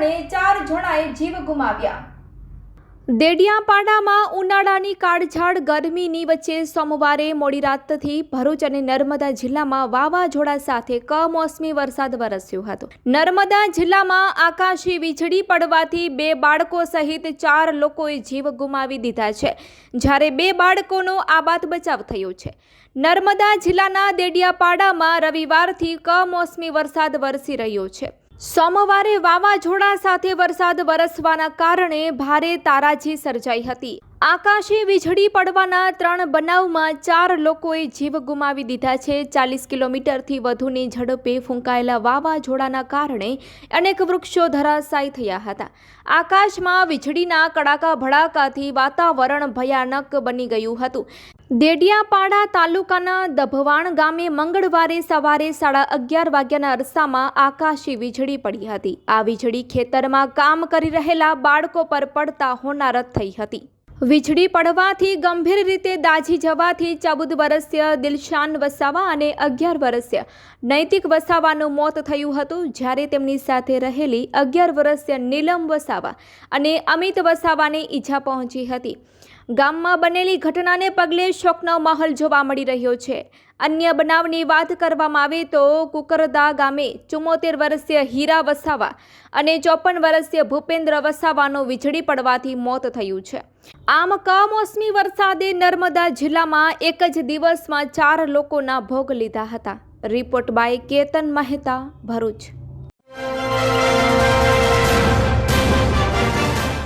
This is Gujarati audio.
લોકોએ જીવ ગુમાવ્યા. દેડિયાપાડામાં ઉનાળાની કાળઝાળ ગરમીની વચ્ચે સોમવારે મોડી રાતથી ભરૂચ અને નર્મદા જિલ્લામાં વાવાઝોડા સાથે કમોસમી વરસાદ વરસ્યો હતો. નર્મદા જિલ્લામાં આકાશી વીજળી પડવાથી બે બાળકો સહિત ચાર લોકોએ જીવ ગુમાવી દીધા છે. જ્યારે બે બાળકોનો આબાદ બચાવ થયો છે. નર્મદા જિલ્લાના દેડિયાપાડામાં રવિવારથી કમોસમી વરસાદ વરસી રહ્યો છે. સોમવારે વાવાઝોડા સાથે વરસાદ વરસવાના કારણે ભારે તારાજી સર્જાઈ હતી. આકાશી વીજળી પડવાના ત્રણ બનાવમાં ચાર લોકોએ જીવ ગુમાવી દીધા છે. ચાલીસ કિલોમીટરથી વધુની ઝડપે ફૂંકાયેલા વાવાઝોડાના કારણે અનેક વૃક્ષો ધરાશાયી થયા હતા. આકાશમાં વીજળીના કડાકા ભડાકાથી વાતાવરણ ભયાનક બની ગયું હતું. દેડિયાપાડા તાલુકાના દભવાણ ગામે મંગળવારે સવારે સાડા અગિયાર વાગ્યાના અરસામાં આકાશી વીજળી પડી હતી. આ વીજળી ખેતરમાં કામ કરી રહેલા બાળકો પર પડતા હોનારત થઈ હતી. વીજળી પડવાથી ગંભીર રીતે દાઝી જવાથી ચૌદ વર્ષીય દિલશાન વસાવા અને અગિયાર વર્ષીય નૈતિક વસાવાનું મોત થયું હતું, જ્યારે તેમની સાથે રહેલી અગિયાર વર્ષીય નીલમ વસાવા અને અમિત વસાવાને ઈજા પહોંચી હતી. ગામમાં બનેલી ઘટનાને પગલે શોકનો માહોલ જોવા મળી રહ્યો છે. અન્ય બનાવની વાત કરવામાં આવે તો કુકરદા ગામે ચુમ્મોતેર વર્ષીય હીરા વસાવા અને ચોપન વર્ષીય ભૂપેન્દ્ર વસાવાનું વીજળી પડવાથી મોત થયું છે. આમ કમોસમી વરસાદે નર્મદા જિલ્લામાં એક જ દિવસમાં ચાર લોકોના ભોગ લીધા હતા. Report by Ketan Mehta Bharuch.